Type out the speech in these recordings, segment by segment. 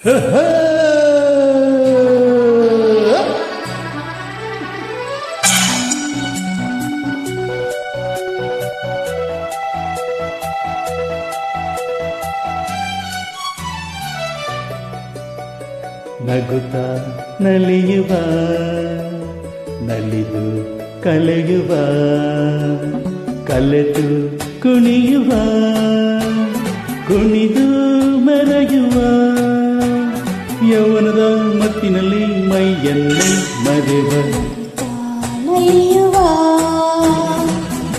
ನಗುತ್ತ ನಲಿಯುವ ನಲಿದು ಕಲೆಯುವ ಕಲೆತು ಕುಣಿಯುವ ಕುಣಿದು ಮೆರೆಯುವ. ಯೌವನದ ಮತ್ತಿನಲ್ಲಿ ಮೈಯಲ್ಲಿ ಮರೆವ. ನಲಿಯುವ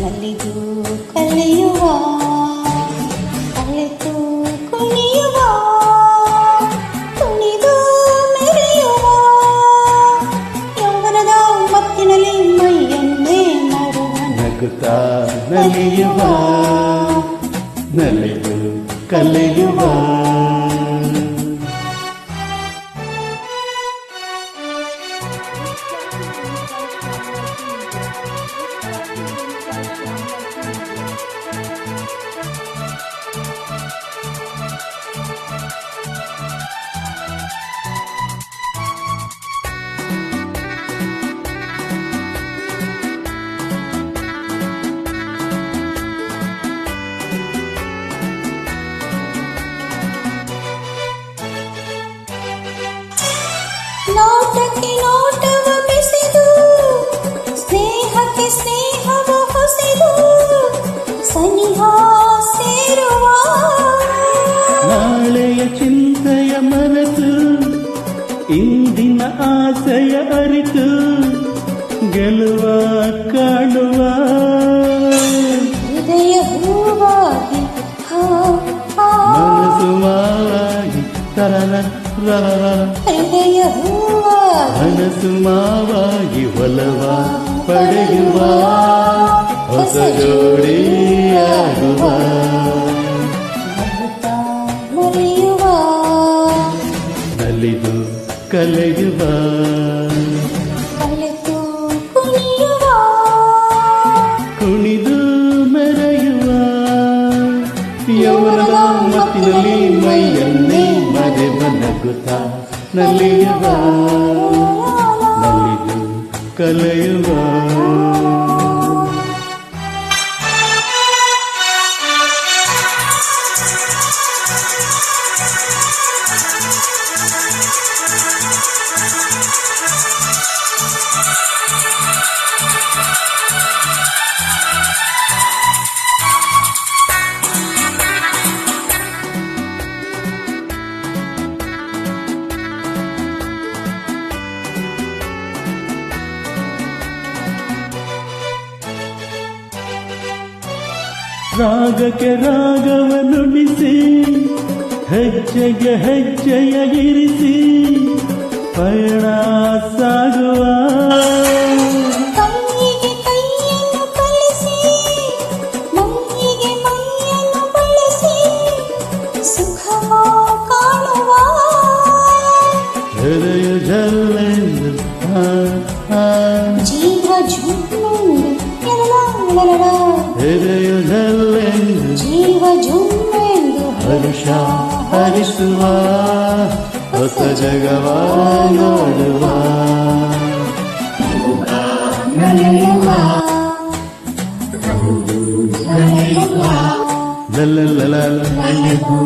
ನಲಿದು ಕಲಿಯುವ ಕಲಿತು ಕುಣಿಯುವ ಕುಣಿದು ಮೆರೆಯುವ. ಯೌವನದ ಮತ್ತಿನಲ್ಲಿ ಮೈಯನ್ನೇ ಮರುವ. ನಗುತ್ತ ನಲಿಯುವ ನಲಿದು ಕಲೆಯುವ. ಆಸೆಯ ಅರಿತು ಗೆಲುವ ಕಾಣುವ. ಹೃದಯ ಹೂವಾಗಿ ಹಾ, ಹಾ. ಮನಸ್ಸು ಮಾವಾಗಿ ತರನ. ಹೃದಯ ಹೂವಾಗಿ ಮನಸ್ಸು ಮಾವಾಗಿ ಒಲವ ಪಡೆಯುವ. ಹೊಸ ಜೋಡಿಯಾಗುವ ಕಲೆಯುವ. ಕುಣಿದು ಮೆರೆಯುವ. ಯೌವನದ ಮತ್ತಿನಲ್ಲಿ ಮೈಯನ್ನೇ ಮರೆವ ನಗುತ್ತ ನಲಿಯುವ. ನಲಿದು ಕಲೆಯುವ. ರಾಗಕ್ಕೆ ರಾಗವ ಹೆಜ್ಜೆಗೆ ಹೆಜ್ಜೆಯ ಇರಿಸಿ ಪಯಣ ಸಾಗುವ. ಜೀವ ಝುಮ್ಮೆಂದು ಎಲಲ ಹೃದಯ ಜಲ್ಲೆಂದು ಜೀವ ಝುಮ್ಮೆಂದು ಹರುಷ ಹರಿಸುವ ಹೊಸ ಜಗವ ನೋಡುವ ಲಲ್ಲಲಲ ಕಲಿಯುವ